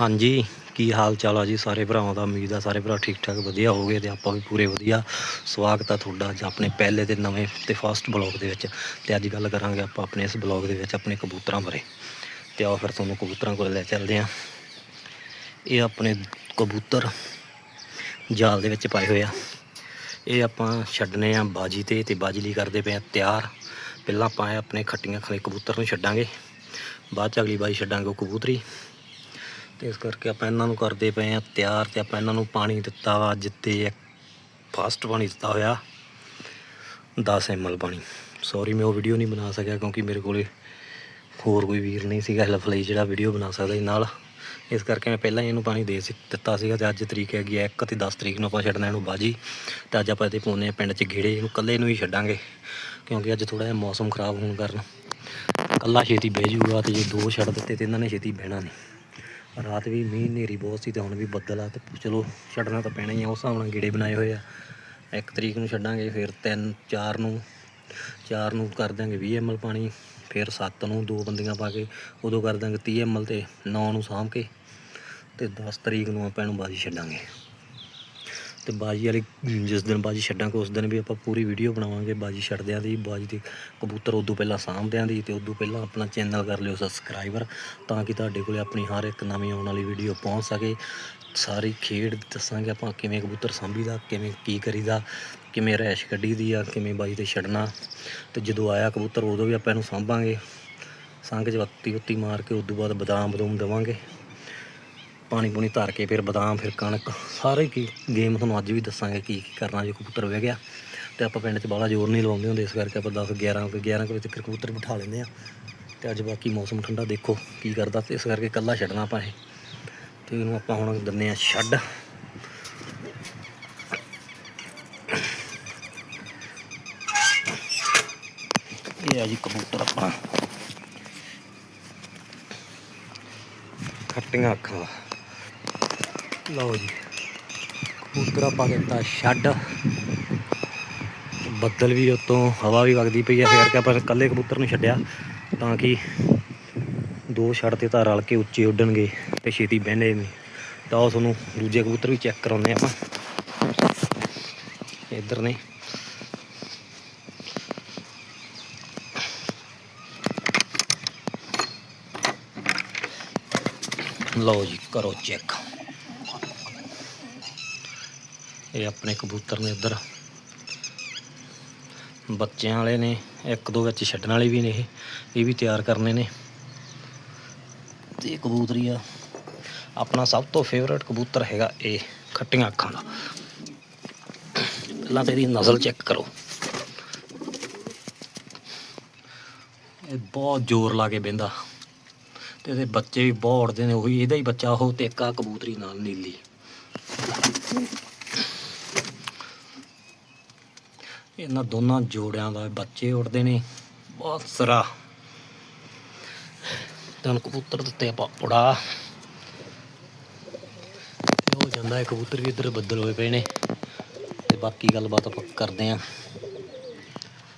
ਹਾਂਜੀ, ਕੀ ਹਾਲ ਚਾਲ ਆ ਜੀ ਸਾਰੇ ਭਰਾਵਾਂ ਦਾ? ਉਮੀਦ ਆ ਸਾਰੇ ਭਰਾ ਠੀਕ ਠਾਕ, ਵਧੀਆ ਹੋਗੇ ਤੇ ਆਪਾਂ ਵੀ ਪੂਰੇ ਵਧੀਆ। ਸਵਾਗਤ ਆ ਤੁਹਾਡਾ ਅੱਜ ਆਪਣੇ ਪਹਿਲੇ ਤੇ ਨਵੇਂ ਤੇ ਫਸਟ ਬਲੌਗ ਦੇ ਵਿੱਚ। ਤੇ ਅੱਜ ਗੱਲ ਕਰਾਂਗੇ ਆਪਾਂ ਆਪਣੇ ਇਸ ਬਲੌਗ ਦੇ ਵਿੱਚ ਆਪਣੇ ਕਬੂਤਰਾਂ ਬਾਰੇ। ਤੇ ਆਓ ਫਿਰ ਤੁਹਾਨੂੰ ਕਬੂਤਰਾਂ ਕੋਲ ਲੈ ਚੱਲਦੇ ਆਂ ਇਹ ਆਪਣੇ ਕਬੂਤਰ ਜਾਲ ਦੇ ਵਿੱਚ ਪਾਏ ਹੋਏ ਆ। ਇਹ ਆਪਾਂ ਛੱਡਨੇ ਆ ਬਾਜੀ ਤੇ ਤੇ ਬਾਜੀ ਲਈ ਕਰਦੇ ਪਏ ਆ ਤਿਆਰ। ਪਹਿਲਾਂ ਆਪਾਂ ਇਹ ਆਪਣੇ ਖੱਟੀਆਂ ਖਲੇ ਕਬੂਤਰ ਨੂੰ ਛੱਡਾਂਗੇ। ਬਾਅਦ ਚ ਅਗਲੀ ਬਾਜੀ ਛੱਡਾਂਗੇ ਉਹ ਕਬੂਤਰੀ। ਤੇ ਇਸ ਕਰਕੇ ਆਪਾਂ ਇਹਨਾਂ ਨੂੰ ਕਰਦੇ ਪਏ ਆ ਤਿਆਰ ਤੇ ਆਪਾਂ ਇਹਨਾਂ ਨੂੰ ਪਾਣੀ ਦਿੱਤਾ ਵਾ ਜਿੱਤੇ ਇੱਕ ਫਾਸਟ ਪਾਣੀ ਦਿੱਤਾ ਹੋਇਆ। 10 ml ਪਾਣੀ। ਸੌਰੀ ਮੈਂ ਉਹ ਵੀਡੀਓ ਨਹੀਂ ਬਣਾ ਸਕਿਆ ਕਿਉਂਕਿ ਮੇਰੇ ਕੋਲੇ ਹੋਰ ਕੋਈ ਵੀਰ ਨਹੀਂ ਸੀਗਾ ਹੈਲਪ ਲਈ ਜਿਹੜਾ ਵੀਡੀਓ ਬਣਾ ਸਕਦਾ ਸੀ ਨਾਲ। ਇਸ ਕਰਕੇ ਮੈਂ ਪਹਿਲਾਂ ਹੀ ਇਹਨੂੰ ਪਾਣੀ ਦੇ ਸੀ ਦਿੱਤਾ ਸੀਗਾ ਤੇ ਅੱਜ ਤਰੀਕ ਹੈਗੀ ਹੈ 1 ਤੇ 10 ਤਰੀਕ ਨੂੰ ਆਪਾਂ ਛੱਡਣਾ ਇਹਨੂੰ ਬਾਜੀ। ਤੇ ਅੱਜ ਆਪਾਂ ਇਹਦੇ ਪਾਉਂਦੇ ਆ ਪਿੰਡ 'ਚ ਗੇੜੇ, ਇਹਨੂੰ ਇਕੱਲੇ ਨੂੰ ਹੀ ਛੱਡਾਂਗੇ। ਕਿਉਂਕਿ ਅੱਜ ਥੋੜਾ ਜਿਹਾ ਮੌਸਮ ਖਰਾਬ ਹੋਣ ਕਾਰਨ। ਇਕੱਲਾ ਛੇਤੀ ਬਹਿ ਜੂਗਾ ਤੇ ਜੇ ਦੋ ਛੱਡ ਦਿੱਤੇ ਤੇ ਇਹਨਾਂ ਨੇ ਛੇਤੀ ਬਹਿਣਾ ਨਹੀਂ। ਰਾਤ ਵੀ ਮੀਂਹ ਹਨੇਰੀ ਬਹੁਤ ਸੀ ਤੇ ਹੁਣ ਵੀ ਬੱਦਲ ਆ ਤੇ ਚਲੋ ਛੱਡਣਾ ਤਾਂ ਪੈਣਾ ਹੀ ਆ, ਉਸ ਹਿਸਾਬ ਨਾਲ ਗੇੜੇ ਬਣਾਏ ਹੋਏ ਆ। ਇੱਕ ਤਰੀਕ ਨੂੰ ਛੱਡਾਂਗੇ, ਫਿਰ 3 4 ਨੂੰ 4 ਨੂੰ ਕਰ ਦਾਂਗੇ 20 ml ਪਾਣੀ, ਫਿਰ 7 ਨੂੰ ਦੋ ਬੰਦੀਆਂ ਪਾ ਕੇ, ਉਦੋਂ ਕਰ ਦਾਂਗੇ 30 ml ਤੇ 9 ਨੂੰ ਸਾਂਭ ਕੇ ਤੇ 10 ਤਰੀਕ ਨੂੰ ਆਪਾਂ ਇਹਨੂੰ ਬਾਜੀ ਛੱਡਾਂਗੇ। ਤੇ ਬਾਜੀ ਵਾਲੀ, ਜਿਸ ਦਿਨ ਬਾਜੀ ਛੱਡਾਂਗੇ, ਉਸ ਦਿਨ ਵੀ ਆਪਾਂ ਪੂਰੀ ਵੀਡੀਓ ਬਣਾਵਾਂਗੇ ਬਾਜੀ ਛੱਡਦਿਆਂ ਦੀ, ਬਾਜੀ ਦੀ ਕਬੂਤਰ ਉਦੋਂ ਪਹਿਲਾਂ ਸਾਂਭਦਿਆਂ ਦੀ ਤੇ ਉਦੋਂ ਪਹਿਲਾਂ ਆਪਣਾ ਚੈਨਲ ਕਰ ਲਿਓ ਸਬਸਕ੍ਰਾਈਬਰ ਤਾਂ ਕਿ ਤੁਹਾਡੇ ਕੋਲੇ ਆਪਣੀ ਹਰ ਇੱਕ ਨਵੀਂ ਆਉਣ ਵਾਲੀ ਵੀਡੀਓ ਪਹੁੰਚ ਸਕੇ। ਸਾਰੀ ਖੇਡ ਦੱਸਾਂਗੇ ਆਪਾਂ ਕਿਵੇਂ ਕਬੂਤਰ ਸਾਂਭੀਦਾ, ਕਿਵੇਂ ਕੀ ਕਰੀਦਾ, ਕਿਵੇਂ ਰੈਸ਼ ਕੱਢੀ ਦੀ ਆ, ਕਿਵੇਂ ਬਾਜੀ ਤੇ ਛੱਡਣਾ। ਤੇ ਜਦੋਂ ਆਇਆ ਕਬੂਤਰ ਉਦੋਂ ਵੀ ਆਪਾਂ ਇਹਨੂੰ ਸਾਂਭਾਂਗੇ। ਸੰਗ ਚ ਵੱਤੀ ਉੱਤੀ ਮਾਰ ਕੇ ਉਦੋਂ ਬਾਅਦ ਬਦਾਮ ਬਦੂਮ ਦੇਵਾਂਗੇ। ਪਾਣੀ ਪੂਣੀ ਧਰ ਕੇ ਫਿਰ ਬਦਾਮ, ਫਿਰ ਕਣਕ, ਸਾਰੇ ਕੀ ਗੇਮ ਤੁਹਾਨੂੰ ਅੱਜ ਵੀ ਦੱਸਾਂਗੇ ਕੀ ਕੀ ਕਰਨਾ ਜੇ ਕਬੂਤਰ ਵਹਿ ਗਿਆ। ਤੇ ਆਪਾਂ ਪਿੰਡ 'ਚ ਬਾਹਲਾ ਜ਼ੋਰ ਨਹੀਂ ਲਵਾਉਂਦੇ ਹੁੰਦੇ, ਇਸ ਕਰਕੇ ਆਪਾਂ 10 11 ਕੁ 11 ਕੁ ਵਜੇ ਤੱਕ ਕਬੂਤਰ ਬਿਠਾ ਲੈਂਦੇ ਆ ਤੇ ਅੱਜ ਬਾਕੀ ਮੌਸਮ ਠੰਡਾ ਦੇਖੋ ਕੀ ਕਰਦਾ ਤੇ ਇਸ ਕਰਕੇ ਇਕੱਲਾ ਛੱਡਣਾ ਆਪਾਂ ਇਹ। ਤੇ ਇਹਨੂੰ ਆਪਾਂ ਹੁਣ ਦਿੰਨੇ ਆ ਛੱਡ। ਇਹ ਆ ਜੀ ਕਬੂਤਰ ਆਪਣਾ। ਖੱਟੀਆਂ ਅੱਖਾਂ ਲਓ ਜੀ। ਕਬੂਤਰ ਆਪਾਂ ਕੀਤਾ ਛੱਡ। ਬੱਦਲ ਵੀ ਉਤੋਂ ਹਵਾ ਵੀ ਵਗਦੀ ਪਈ ਆ, ਫੇਰ ਕਰਕੇ ਆਪਾਂ ਇਕੱਲੇ ਕਬੂਤਰ ਨੂੰ ਛੱਡਿਆ, ਤਾਂ ਕਿ ਦੋ ਛੱਡ ਤੇ ਤਾਂ ਰਲ ਕੇ ਉੱਚੇ ਉੱਡਣਗੇ ਤੇ ਛੇਤੀ ਬਹਿੰਦੇ ਨਹੀਂ। ਤਾਂ ਉਹ ਤੁਹਾਨੂੰ ਦੂਜੇ ਕਬੂਤਰ ਵੀ ਚੈੱਕ ਕਰਾਉਂਦੇ ਆਪਾਂ। ਇੱਧਰ ਨੇ। ਲਓ ਜੀ, ਕਰੋ ਚੈੱਕ ਇਹ ਆਪਣੇ ਕਬੂਤਰ ਨੇ ਇੱਧਰ। ਬੱਚਿਆਂ ਵਾਲੇ ਨੇ, ਇੱਕ ਦੋ ਵਿੱਚ ਛੱਡਣ ਵਾਲੇ ਵੀ ਨੇ ਇਹ ਇਹ ਵੀ ਤਿਆਰ ਕਰਨੇ ਨੇ। ਤੇ ਕਬੂਤਰੀ ਆ, ਆਪਣਾ ਸਭ ਤੋਂ ਫੇਵਰਟ ਕਬੂਤਰ ਹੈਗਾ ਇਹ, ਖੱਟੀਆਂ ਅੱਖਾਂ ਦਾ। ਪਹਿਲਾਂ ਤੇ ਇਹਦੀ ਨਸਲ ਚੈੱਕ ਕਰੋ। ਇਹ ਬਹੁਤ ਜ਼ੋਰ ਲਾ ਕੇ ਬਹਿੰਦਾ। ਤੇ ਇਹਦੇ ਬੱਚੇ ਵੀ ਬਹੁਤ ਉੜਦੇ ਨੇ, ਉਹੀ ਇਹਦਾ ਹੀ ਬੱਚਾ, ਉਹ ਤੇ ਇੱਕ ਕਬੂਤਰੀ ਨਾਲ ਨੀਲੀ। ਇਹਨਾਂ ਦੋਨਾਂ ਜੋੜਿਆਂ ਦਾ ਬੱਚੇ ਉੜਦੇ ਨੇ। ਬਹੁਤ ਸਰਾ। ਤਾਂ ਕਬੂਤਰ ਦਿੱਤੇ ਆਪਾਂ ਉਡਾ। ਤੇ ਹੋ ਜਾਂਦਾ ਹੈ ਕਬੂਤਰ ਵੀ ਇੱਧਰ ਬੱਦਲ ਹੋਏ ਪਏ ਨੇ। ਤੇ ਬਾਕੀ ਗੱਲਬਾਤ ਆਪਾਂ ਕਰਦੇ ਆਂ।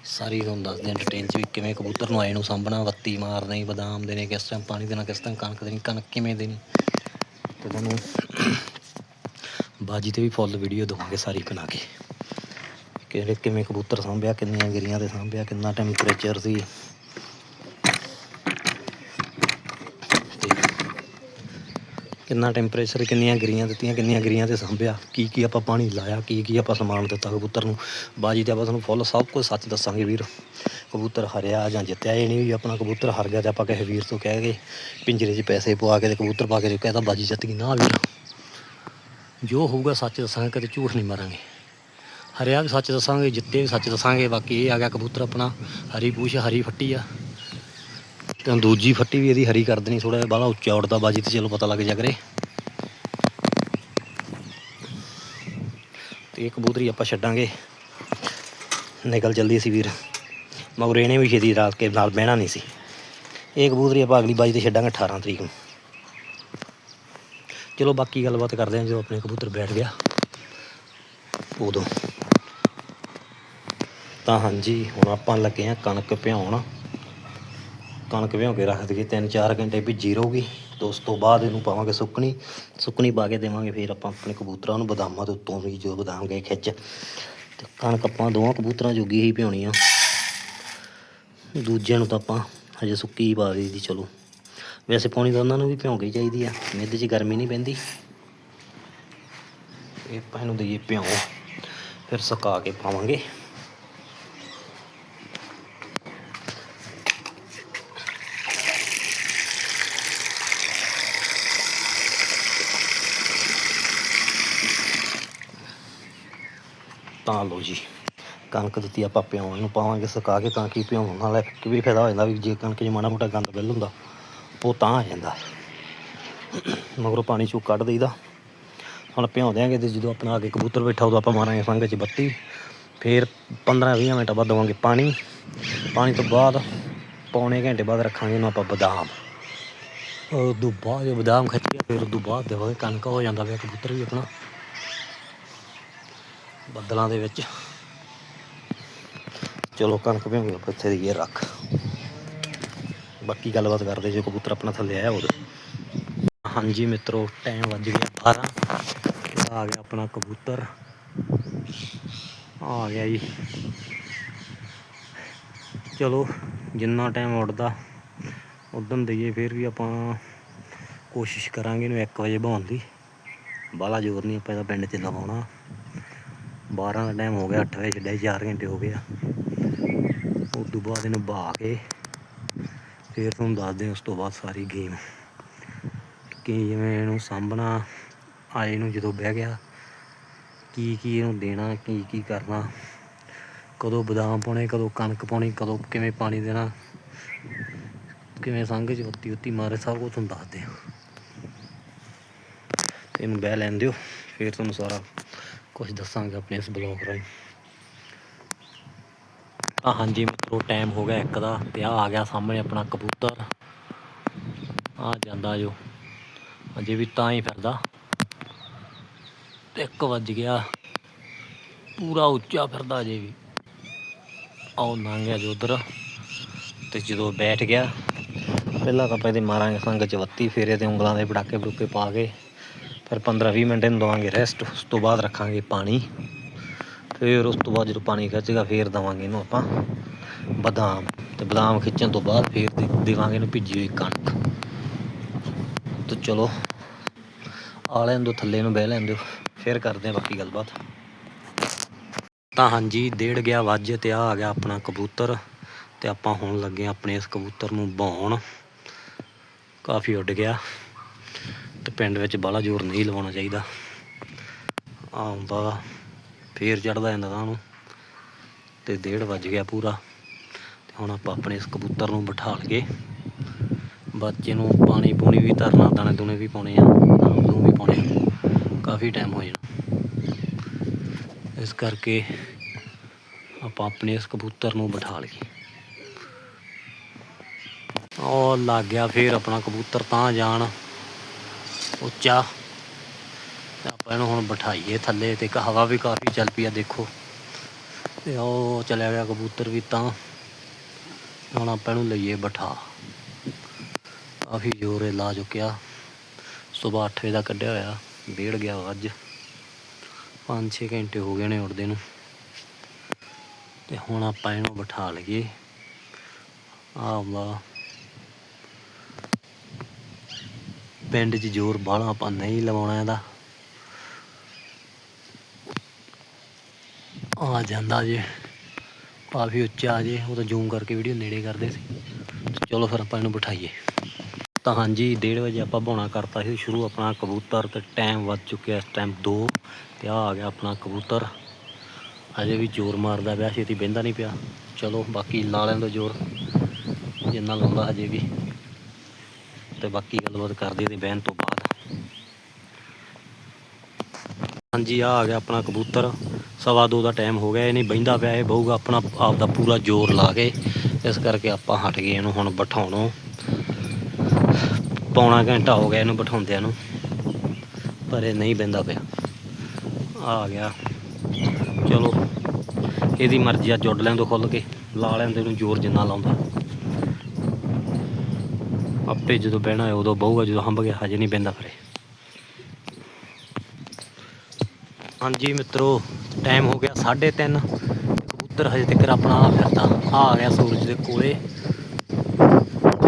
ਸਾਰੀ ਤੁਹਾਨੂੰ ਦੱਸਦੇ ਆਂ ਡਿਟੇਲ ਚ ਵੀ ਕਿਵੇਂ ਕਬੂਤਰ ਨੂੰ ਆਏ ਨੂੰ ਸਾਂਭਣਾ, ਵੱਤੀ ਮਾਰਨੀ ਬਦਾਮ ਦੇਣੇ ਕਿਸ ਟਾਈਮ ਪਾਣੀ ਦੇਣਾ, ਕਿਸ ਟਾਈਮ ਕਣਕ ਦੇਣੀ, ਕਣਕ ਕਿਵੇਂ ਦੇਣੀ। ਤੇ ਤੁਹਾਨੂੰ ਬਾਜੀ ਤੇ ਵੀ ਫੁੱਲ ਵੀਡੀਓ ਦਵਾਂਗੇ ਸਾਰੀ ਬਣਾ ਕੇ। ਕਿਹੜੇ ਕਿਵੇਂ ਕਬੂਤਰ ਸਾਂਭਿਆ, ਕਿੰਨੀਆਂ ਗਿਰੀਆਂ ਤੇ ਸਾਂਭਿਆ, ਕਿੰਨਾ ਟੈਂਪਰੇਚਰ ਸੀ। ਕਿੰਨਾ ਟੈਂਪਰੇਚਰ ਕਿੰਨੀਆਂ ਗਿਰੀਆਂ ਦਿੱਤੀਆਂ, ਕਿੰਨੀਆਂ ਗਿਰੀਆਂ ਤੇ ਸਾਂਭਿਆ, ਕੀ ਕੀ ਆਪਾਂ ਪਾਣੀ ਲਾਇਆ, ਕੀ ਕੀ ਆਪਾਂ ਸਮਾਨ ਦਿੱਤਾ ਕਬੂਤਰ ਨੂੰ। ਬਾਜੀ ਤੇ ਆਪਾਂ ਤੁਹਾਨੂੰ ਫੁੱਲ ਸਭ ਕੁਝ ਸੱਚ ਦੱਸਾਂਗੇ ਵੀਰ। ਕਬੂਤਰ ਹਰਿਆ ਜਾਂ ਜਿੱਤਿਆ ਇਹ ਨਹੀਂ ਵੀ ਆਪਣਾ ਕਬੂਤਰ ਹਰ ਗਿਆ ਤੇ ਆਪਾਂ ਕਿਸੇ ਵੀਰ ਤੋਂ ਕਹਿ ਕੇ ਪਿੰਜਰੇ 'ਚ ਪੈਸੇ ਪਵਾ ਕੇ ਤੇ ਕਬੂਤਰ ਪਾ ਕੇ ਤੇ ਕਹਿੰਦਾ ਬਾਜੀ ਜਿੱਤ ਗਈ। ਨਾ ਵੀਰ, ਜੋ ਹੋਊਗਾ ਸੱਚ ਦੱਸਾਂਗੇ, ਕਦੇ ਝੂਠ ਨਹੀਂ ਮਾਰਾਂਗੇ। ਹਰਿਆ ਵੀ ਸੱਚ ਦੱਸਾਂਗੇ, ਜਿੱਤੇ ਵੀ ਸੱਚ ਦੱਸਾਂਗੇ, ਬਾਕੀ ਇਹ ਆ ਗਿਆ ਕਬੂਤਰ ਆਪਣਾ, ਹਰੀ ਪੂਛ, ਹਰੀ ਫੱਟੀ ਆ। ਤੇ ਦੂਜੀ ਫੱਟੀ ਵੀ ਇਹਦੀ ਹਰੀ ਕਰ ਦੇਣੀ ਥੋੜਾ ਜਿਹਾ ਬਾਹਲਾ ਉੱਚਾ ਉੱਡਦਾ ਬਾਜੀ ਤੇ ਚਲੋ ਪਤਾ ਲੱਗ ਜਾ ਕਰੇ। ਤੇ ਇਹ ਕਬੂਤਰੀ ਆਪਾਂ ਛੱਡਾਂਗੇ। ਨਿਕਲ ਜਲਦੀ ਸੀ ਵੀਰ। ਮਗਰ ਇਹਨੇ ਵੀ ਛੇਤੀ ਰਾਤ ਕੇ ਨਾਲ ਬਹਿਣਾ ਨਹੀਂ ਸੀ। ਇਹ ਕਬੂਤਰੀ ਆਪਾਂ ਅਗਲੀ ਬਾਜੀ ਤੇ ਛੱਡਾਂਗੇ 18 ਤਰੀਕ ਨੂੰ। ਚਲੋ ਬਾਕੀ ਗੱਲਬਾਤ ਕਰਦੇ ਹਾਂ ਜਦੋਂ ਆਪਣੇ ਕਬੂਤਰ ਬੈਠ ਗਿਆ। ਉਦੋਂ। ਤਾਂ ਹਾਂਜੀ, ਹੁਣ ਆਪਾਂ ਲੱਗੇ ਆ ਕਣਕ ਭਿਉਣ। ਕਣਕ ਭਿਉਂ ਕੇ ਰੱਖ ਦਈਏ 3-4 ਘੰਟੇ ਭਿੱਜੀ ਰਹੂਗੀ ਤੇ ਉਸ ਤੋਂ ਬਾਅਦ ਇਹਨੂੰ ਪਾਵਾਂਗੇ ਸੁੱਕਣੀ। ਸੁੱਕਣੀ ਪਾ ਕੇ ਦੇਵਾਂਗੇ, ਫਿਰ ਆਪਾਂ ਆਪਣੇ ਕਬੂਤਰਾਂ ਨੂੰ ਬਦਾਮਾਂ ਦੇ ਉੱਤੋਂ ਵੀ ਜੋ ਬਦਾਮ ਗਏ ਖਿੱਚ। ਤੇ ਕਣਕ ਆਪਾਂ ਦੋਵਾਂ ਕਬੂਤਰਾਂ ਜੋਗੀ ਹੀ ਭਿਉਣੀ ਆ। ਦੂਜਿਆਂ ਨੂੰ ਤਾਂ ਆਪਾਂ ਹਜੇ ਸੁੱਕੀ ਹੀ ਪਾ ਦਈ ਦੀ, ਚਲੋ। ਵੈਸੇ ਪਾਣੀ ਤਾਂ ਉਹਨਾਂ ਨੂੰ ਵੀ ਭਿਉਂ ਕੇ ਹੀ ਚਾਹੀਦੀ ਆ। ਮਿੱਧ 'ਚ ਗਰਮੀ ਨਹੀਂ ਪੈਂਦੀ। ਇਹ ਆਪਾਂ ਇਹਨੂੰ ਦਈਏ ਭਿਉਂ। ਫਿਰ ਸੁਕਾ ਕੇ ਪਾਵਾਂਗੇ। ਤਾਂ ਲਓ ਜੀ। ਕਣਕ ਦਿੱਤੀ ਆਪਾਂ ਪਿਉਣ ਨੂੰ, ਪਾਵਾਂਗੇ ਸੁਕਾ ਕੇ ਤਾਂ ਕਿ ਪਿਉਣ ਨਾਲ ਇੱਕ ਵੀ ਫਾਇਦਾ ਹੋ ਜਾਂਦਾ ਵੀ ਜੇ ਕਣਕ 'ਚ ਮਾੜਾ ਮੋਟਾ ਗੰਦ ਬਿੱਲ ਹੁੰਦਾ, ਉਹ ਤਾਂ ਆ ਜਾਂਦਾ। ਮਗਰੋਂ ਪਾਣੀ ਚੋਂ ਕੱਢ ਦੇਈਦਾ। ਹੁਣ ਭਿਉਂ ਦਿਆਂਗੇ ਤੇ ਜਦੋਂ ਆਪਣਾ ਅੱਗੇ ਕਬੂਤਰ ਬੈਠਾ, ਉਦੋਂ ਆਪਾਂ ਮਾਰਾਂਗੇ ਸੰਗ 'ਚ ਬੱਤੀ। ਫਿਰ 15-20 ਮਿੰਟ ਬਾਅਦ ਦਵਾਂਗੇ ਪਾਣੀ। ਪਾਣੀ ਤੋਂ ਬਾਅਦ ਪੌਣੇ ਘੰਟੇ ਬਾਅਦ ਰੱਖਾਂਗੇ ਇਹਨੂੰ ਆਪਾਂ ਬਦਾਮ। ਉਦੋਂ ਬਾਅਦ ਬਦਾਮ ਖੱਚ ਗਿਆ ਫਿਰ ਉਦੋਂ ਬਾਅਦ ਦੇਵਾਂਗੇ। ਕਣਕ ਹੋ ਜਾਂਦਾ ਵੇ ਕਬੂਤਰ ਵੀ ਆਪਣਾ। ਬੱਦਲਾਂ ਦੇ ਵਿੱਚ। ਚਲੋ, ਕਣਕ ਭਿਉਂਗੇ, ਆਪਾਂ ਇੱਥੇ ਦੀ ਰੱਖ। ਬਾਕੀ ਗੱਲਬਾਤ ਕਰਦੇ ਜੇ ਕਬੂਤਰ ਆਪਣਾ ਥੱਲੇ ਆਇਆ ਉਦੋਂ ਹਾਂਜੀ ਮਿੱਤਰੋ ਟਾਈਮ ਵੱਜ ਗਿਆ 12 ਆ ਗਿਆ ਆਪਣਾ ਕਬੂਤਰ। ਆ ਗਿਆ ਜੀ। ਚਲੋ, ਜਿੰਨਾ ਟਾਈਮ ਉੱਡਦਾ ਉਦੋਂ ਦਈਏ, ਫਿਰ ਵੀ ਆਪਾਂ ਕੋਸ਼ਿਸ਼ ਕਰਾਂਗੇ ਇਹਨੂੰ 1 ਵਜੇ ਬਹਾਉਣ ਦੀ। ਬਾਹਲਾ ਜ਼ੋਰ ਨਹੀਂ, ਆਪਾਂ ਇਹਦਾ ਪਿੰਡ 'ਚ ਲਵਾਉਣਾ। 12 ਦਾ ਟਾਈਮ ਹੋ ਗਿਆ 8 ਵਜੇ ਛੱਡਿਆ 4 ਘੰਟੇ ਹੋ ਗਏ ਆ। ਉਸ ਤੋਂ ਬਾਅਦ ਇਹਨੂੰ ਬਹਾ ਕੇ ਫਿਰ ਤੁਹਾਨੂੰ ਦੱਸਦੇ ਉਸ ਤੋਂ ਬਾਅਦ ਸਾਰੀ ਗੇਮ ਕਿ ਜਿਵੇਂ ਇਹਨੂੰ ਸਾਂਭਣਾ, ਆਏ ਨੂੰ ਜਦੋਂ ਬਹਿ ਗਿਆ, ਕੀ ਕੀ ਇਹਨੂੰ ਦੇਣਾ, ਕੀ ਕੀ ਕਰਨਾ, ਕਦੋਂ ਬਦਾਮ ਪਾਉਣੇ, ਕਦੋਂ ਕਣਕ ਪਾਉਣੀ, ਕਦੋਂ ਕਿਵੇਂ ਪਾਣੀ ਦੇਣਾ, ਕਿਵੇਂ ਸੰਘ ਚ ਉੱਤੀ ਉੱਤੀ ਮਾਰੇ, ਸਭ ਕੁਝ ਤੁਹਾਨੂੰ ਦੱਸਦੇ ਹਾਂ ਇਹਨੂੰ ਬਹਿ ਲੈਣ ਦਿਓ, ਫਿਰ ਤੁਹਾਨੂੰ ਸਾਰਾ ਕੁਝ ਦੱਸਾਂਗੇ ਆਪਣੇ ਇਸ ਬਲੌਗ ਰਾਹੀਂ। ਆ ਹਾਂਜੀ ਮਿੱਤਰੋ ਟਾਈਮ ਹੋ ਗਿਆ ਇੱਕ ਦਾ ਤੇ ਆ ਆ ਗਿਆ ਸਾਹਮਣੇ ਆਪਣਾ ਕਬੂਤਰ। ਆ ਜਾਂਦਾ ਜੋ। ਅਜੇ ਵੀ ਤਾਂ ਹੀ ਫਿਰਦਾ। ਤੇ ਇੱਕ ਵੱਜ ਗਿਆ। ਪੂਰਾ ਉੱਚਾ ਫਿਰਦਾ ਅਜੇ ਵੀ। ਆਉ ਲੰਘਿਆ ਜੋ ਉਧਰ। ਤੇ ਜਦੋਂ ਬੈਠ ਗਿਆ, ਪਹਿਲਾਂ ਤਾਂ ਆਪਾਂ ਮਾਰਾਂਗੇ ਸੰਗ ਚ ਵੱਤੀ, ਫੇਰੇ ਇਹਦੇ ਉਂਗਲਾਂ ਦੇ ਪਟਾਕੇ ਪੜੂਕੇ ਪਾ ਕੇ। ਫਿਰ 15-20 ਮਿੰਟ ਇਹਨੂੰ ਦਵਾਂਗੇ ਰੈਸਟ ਉਸ ਤੋਂ ਬਾਅਦ ਰੱਖਾਂਗੇ ਪਾਣੀ। ਫਿਰ ਉਸ ਤੋਂ ਬਾਅਦ ਜਦੋਂ ਪਾਣੀ ਖਿੱਚੇਗਾ, ਫਿਰ ਦਵਾਂਗੇ ਇਹਨੂੰ ਆਪਾਂ ਬਦਾਮ। ਤੇ ਬਦਾਮ ਖਿੱਚਣ ਤੋਂ ਬਾਅਦ ਫਿਰ ਦੇ- ਦੇਵਾਂਗੇ ਇਹਨੂੰ ਭਿੱਜੀ ਹੋਈ ਕਣਕ। ਤਾਂ ਚਲੋ, ਆ ਲੈਣ ਦਿਓ, ਥੱਲੇ ਨੂੰ ਬਹਿ ਲੈਣ ਦਿਓ, ਫਿਰ ਕਰਦੇ ਹਾਂ ਬਾਕੀ ਗੱਲਬਾਤ। ਤਾਂ ਹਾਂਜੀ, ਡੇਢ ਗਿਆ ਵੱਜ ਤੇ ਆ ਆ ਗਿਆ ਆਪਣਾ ਕਬੂਤਰ। ਤੇ ਆਪਾਂ ਹੁਣ ਲੱਗੇ ਆਪਣੇ ਇਸ ਕਬੂਤਰ ਨੂੰ ਬਾਉਣ ਕਾਫੀ ਉੱਡ ਗਿਆ। ਤੇ ਪਿੰਡ ਵਿੱਚ ਬਾਹਲਾ ਜ਼ੋਰ ਨਹੀਂ ਲਵਾਉਣਾ ਚਾਹੀਦਾ। ਆ ਆਉਂਦਾ ਵਾ, ਫੇਰ ਚੜਦਾ ਜਾਂਦਾ ਤਾਂ ਉਹਨੂੰ। ਤੇ ਡੇਢ ਵੱਜ ਗਿਆ ਪੂਰਾ। ਤੇ ਹੁਣ ਆਪਾਂ ਆਪਣੇ ਇਸ ਕਬੂਤਰ ਨੂੰ ਬਿਠਾ ਲਈਏ। ਬੱਚੇ ਨੂੰ ਪਾਣੀ ਪੂਣੀ ਵੀ ਧਰਨਾ ਦਾਣੇ ਦੂਣੇ ਵੀ ਪਾਉਣੇ ਆ ਦਾਣੇ ਵੀ ਪਾਉਣੇ ਆ। ਕਾਫੀ ਟਾਈਮ ਹੋ ਜਾਣਾ। ਇਸ ਕਰਕੇ ਆਪਾਂ ਆਪਣੇ ਇਸ ਕਬੂਤਰ ਨੂੰ ਬਿਠਾ ਲਈਏ। ਉਹ ਲੱਗ ਗਿਆ ਫੇਰ ਆਪਣਾ ਕਬੂਤਰ ਤਾਂ ਜਾਣ। ਉੱਚਾ। ਆਪਾਂ ਇਹਨੂੰ ਹੁਣ ਬਿਠਾਈਏ ਥੱਲੇ ਤੇ ਇੱਕ ਹਵਾ ਵੀ ਕਾਫੀ ਚੱਲ ਪਈ ਆ, ਦੇਖੋ। ਤੇ ਉਹ ਚਲਿਆ ਗਿਆ ਕਬੂਤਰ ਵੀ ਤਾਂ। ਹੁਣ ਆਪਾਂ ਇਹਨੂੰ ਲਈਏ ਬਿਠਾ। ਕਾਫੀ ਜ਼ੋਰੇ ਲਾ ਚੁੱਕਿਆ। ਸਵੇਰ 8 ਵਜੇ ਦਾ ਕੱਢਿਆ ਹੋਇਆ, ਡੇਢ ਗਿਆ ਅੱਜ। 5-6 ਘੰਟੇ ਹੋ ਗਏ ਨੇ ਉੱਡਦੇ ਨੂੰ। ਤੇ ਹੁਣ ਆਪਾਂ ਇਹਨੂੰ ਬਿਠਾ ਲਈਏ। ਆਹ ਵਾਹ। ਪਿੰਡ 'ਚ ਜ਼ੋਰ ਬਾਹਲਾ ਆਪਾਂ ਨਹੀਂ ਲਵਾਉਣਾ ਇਹਦਾ। ਆ ਜਾਂਦਾ ਜੇ, ਕਾਫੀ ਉੱਚਾ ਜੇ, ਉਹ ਤਾਂ ਜ਼ੂਮ ਕਰਕੇ ਵੀਡੀਓ ਨੇੜੇ ਕਰਦੇ ਸੀ। ਚਲੋ ਫਿਰ ਆਪਾਂ ਇਹਨੂੰ ਬਿਠਾਈਏ। ਤਾਂ ਹਾਂਜੀ 1:30 ਵਜੇ ਆਪਾਂ ਬੌਣਾ ਕਰਤਾ ਸੀ, ਸ਼ੁਰੂ ਆਪਣਾ ਕਬੂਤਰ ਤੇ ਟਾਈਮ ਵੱਧ ਚੁੱਕਿਆ ਇਸ ਟਾਈਮ 2 ਤੇ ਆ ਆ ਗਿਆ ਆਪਣਾ ਕਬੂਤਰ। ਅਜੇ ਵੀ ਜ਼ੋਰ ਮਾਰਦਾ ਪਿਆ, ਛੇਤੀ ਬਹਿੰਦਾ ਨਹੀਂ ਪਿਆ। ਚਲੋ, ਬਾਕੀ ਲਾ ਲੈਣ ਦੋ ਜ਼ੋਰ, ਜਿੰਨਾ ਲਾਉਂਦਾ ਹਜੇ ਵੀ। ਤੇ ਬਾਕੀ ਗੱਲਬਾਤ ਕਰਦੇ ਤੇ ਬਹਿਣ ਤੋਂ ਬਾਅਦ। ਹਾਂਜੀ, ਆ ਆ ਗਿਆ ਆਪਣਾ ਕਬੂਤਰ। ਸਵਾ ਦੋ ਦਾ ਟਾਈਮ ਹੋ ਗਿਆ, ਇਹ ਨਹੀਂ ਬਹਿੰਦਾ ਪਿਆ, ਇਹ ਬਹੂਗਾ ਆਪਣਾ ਆਪ ਦਾ ਪੂਰਾ ਜ਼ੋਰ ਲਾ ਕੇ। ਇਸ ਕਰਕੇ ਆਪਾਂ ਹਟ ਗਏ ਇਹਨੂੰ ਹੁਣ ਬਿਠਾਉਣੋਂ। ਪੌਣਾ ਘੰਟਾ ਹੋ ਗਿਆ ਇਹਨੂੰ ਬਿਠਾਉਂਦਿਆਂ ਨੂੰ, ਪਰ ਇਹ ਨਹੀਂ ਬਹਿੰਦਾ ਪਿਆ। ਆ ਗਿਆ। ਚਲੋ, ਇਹਦੀ ਮਰਜ਼ੀ ਆ, ਜੁੜ ਲੈਣ ਤੋਂ ਖੁੱਲ ਕੇ, ਲਾ ਲੈਂਦੇ ਨੂੰ ਜ਼ੋਰ ਜਿੰਨਾ ਲਾਉਂਦਾ। ਆਪੇ ਜਦੋਂ ਬਹਿਣਾ ਹੈ, ਉਦੋਂ ਬਹੂਗਾ, ਜਦੋਂ ਹੰਬ ਗਿਆ, ਹਜੇ ਨਹੀਂ ਬਹਿੰਦਾ ਫਿਰੇ ਹਾਂਜੀ ਮਿੱਤਰੋ ਟਾਈਮ ਹੋ ਗਿਆ 3:30 ਕਬੂਤਰ ਹਜੇ ਤੱਕ ਆਪਣਾ ਆ ਫਿਰਦਾ। ਆ ਗਿਆ ਸੂਰਜ ਦੇ ਕੋਲੇ।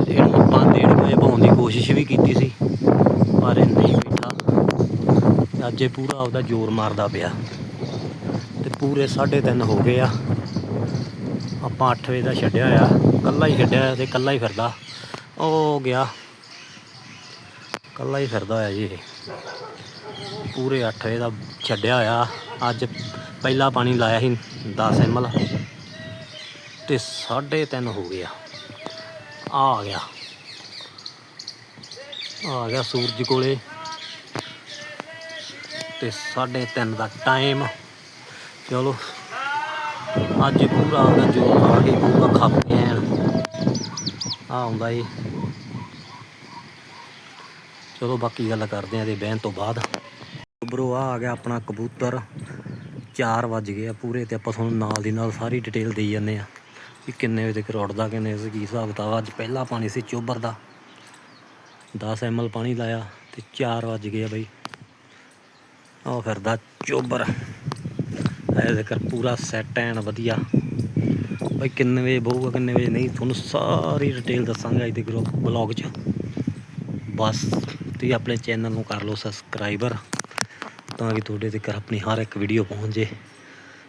ਇਹਨੂੰ ਆਪਾਂ ਡੇਢ ਵਜੇ ਪਾਉਣ ਦੀ ਕੋਸ਼ਿਸ਼ ਵੀ ਕੀਤੀ ਸੀ, ਪਰ ਇਹ ਨਹੀਂ ਬੈਠਾ। ਅੱਜ ਇਹ ਪੂਰਾ ਆਪਦਾ ਜ਼ੋਰ ਮਾਰਦਾ ਪਿਆ। ਤੇ ਪੂਰੇ 3:30 ਹੋ ਗਏ ਆ। ਆਪਾਂ 8 ਵਜੇ ਦਾ ਛੱਡਿਆ ਆ। ਕੱਲਾ ਹੀ ਛੱਡਿਆ ਤੇ ਕੱਲਾ ਹੀ ਫਿਰਦਾ। ਉਹ ਗਿਆ। ਕੱਲਾ ਹੀ ਫਿਰਦਾ ਹੋਇਆ ਜੀ ਪੂਰੇ 8 ਵਜੇ ਦਾ ਛੱਡਿਆ ਹੋਇਆ। ਅੱਜ ਪਹਿਲਾ ਪਾਣੀ ਲਾਇਆ ਸੀ 10 ਐਮਲ ਤੇ 3:30 ਹੋ ਗਿਆ। ਆ ਗਿਆ। ਆ ਗਿਆ ਸੂਰਜ ਕੋਲੇ। ਤੇ 3:30 ਦਾ ਟਾਈਮ। ਚਲੋ, ਅੱਜ ਪੂਰਾ ਉਹਦਾ ਜੋਰ ਆ ਕੇ ਪੂਰਾ ਖੱਪ ਗਿਆ। ਆ ਆਉਂਦਾ ਜੀ ਚਲੋ ਬਾਕੀ ਗੱਲ ਕਰਦੇ ਆ ਇਹਦੇ ਬਹਿਣ ਤੋਂ ਬਾਅਦ। ਬਰੋ ਆ ਆ ਗਿਆ ਆਪਣਾ ਕਬੂਤਰ। 4 ਵੱਜ ਗਏ ਆ ਪੂਰੇ ਤੇ ਆਪਾਂ ਤੁਹਾਨੂੰ ਨਾਲ ਦੀ ਨਾਲ ਸਾਰੀ ਡਿਟੇਲ ਦੇਈ ਜਾਂਦੇ ਆ ਕਿ ਕਿੰਨੇ ਵਜੇ ਤੱਕ ਉੱਡਦਾ ਕਿੰਨੇ ਕੀ ਹਿਸਾਬ ਕਿਤਾਬ ਅੱਜ ਪਹਿਲਾ ਪਾਣੀ ਸੀ ਚੋਬਰ ਦਾ। 10 ਐਮਐਲ ਪਾਣੀ ਲਾਇਆ ਤੇ 4 ਵੱਜ ਗਏ ਆ ਬਈ। ਆ ਫਿਰਦਾ ਚੋਬਰ। ਐ ਜ਼ਿਕਰ ਪੂਰਾ ਸੈਟ ਐਨ ਵਧੀਆ। ਬਈ ਕਿੰਨੇ ਵਜੇ ਬਹੂਗਾ, ਕਿੰਨੇ ਵਜੇ ਨਹੀਂ, ਤੁਹਾਨੂੰ ਸਾਰੀ ਡਿਟੇਲ ਦੱਸਾਂਗੇ ਅੱਜ ਦੇ ਗਰੁੱਪ ਬਲੌਗ 'ਚ। ਬਸ, ਤੁਸੀਂ ਆਪਣੇ ਚੈਨਲ ਨੂੰ ਕਰ ਲਓ ਸਬਸਕ੍ਰਾਈਬਰ ਤਾਂ ਕਿ ਤੁਹਾਡੇ ਤੱਕ ਆਪਣੀ ਹਰ ਇੱਕ ਵੀਡੀਓ ਪਹੁੰਚ। ਜੇ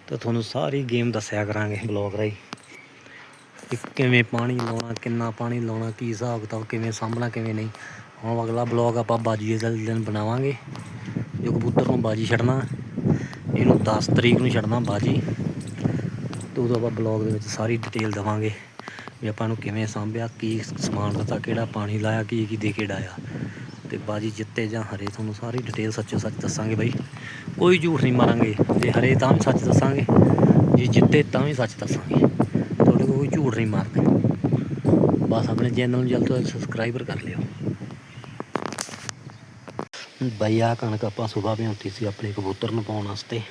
ਤਾਂ ਤੁਹਾਨੂੰ ਸਾਰੀ ਗੇਮ ਦੱਸਿਆ ਕਰਾਂਗੇ ਬਲੌਗ ਰਾਹੀਂ। ਕਿਵੇਂ ਪਾਣੀ ਲਾਉਣਾ, ਕਿੰਨਾ ਪਾਣੀ ਲਾਉਣਾ, ਕੀ ਹਿਸਾਬ ਕਿਤਾਬ, ਕਿਵੇਂ ਸਾਂਭਣਾ, ਕਿਵੇਂ ਨਹੀਂ। ਹੁਣ ਅਗਲਾ ਬਲੌਗ ਆਪਾਂ ਬਾਜੀ ਦੇ ਦਿਨ ਬਣਾਵਾਂਗੇ। ਜੋ ਕਬੂਤਰ ਨੂੰ ਬਾਜੀ ਛੱਡਣਾ, ਇਹਨੂੰ 10 ਤਰੀਕ ਨੂੰ ਛੱਡਣਾ ਬਾਜੀ। ਉਦੋਂ ਆਪਾਂ ਬਲੌਗ ਦੇ ਵਿੱਚ ਸਾਰੀ ਡਿਟੇਲ ਦਵਾਂਗੇ ਵੀ ਆਪਾਂ ਨੂੰ ਕਿਵੇਂ ਸਾਂਭਿਆ, ਕੀ ਸਮਾਨ ਦਿੱਤਾ, ਕਿਹੜਾ ਪਾਣੀ ਲਾਇਆ, ਕੀ ਕੀ ਦੇ ਕੇ ਡਾਇਆ। ਤੇ ਬਾਜੀ ਜਿੱਤੇ ਜਾਂ ਹਰੇ ਤੁਹਾਨੂੰ ਸਾਰੀ ਡਿਟੇਲ ਸੱਚੋ ਸੱਚ ਦੱਸਾਂਗੇ ਬਾਈ। ਕੋਈ ਝੂਠ ਨਹੀਂ ਮਾਰਾਂਗੇ, ਜੇ ਹਰੇ ਤਾਂ ਵੀ ਸੱਚ ਦੱਸਾਂਗੇ, ਜੇ ਜਿੱਤੇ ਤਾਂ ਵੀ ਸੱਚ ਦੱਸਾਂਗੇ। ਤੁਹਾਡੇ ਕੋਲ ਕੋਈ ਝੂਠ ਨਹੀਂ ਮਾਰਦੇ ਬਸ ਆਪਣੇ ਚੈਨਲ ਨੂੰ ਜਲਦ ਤੋਂ ਜਲਦ ਸਬਸਕ੍ਰਾਈਬਰ ਕਰ ਲਿਓ। ਬਾਈ ਆ ਕਣਕ ਆਪਾਂ ਸਵੇਰ ਭਿਉਂਤੀ ਸੀ ਆਪਣੇ ਕਬੂਤਰ ਨੂੰ ਪਾਉਣ ਵਾਸਤੇ।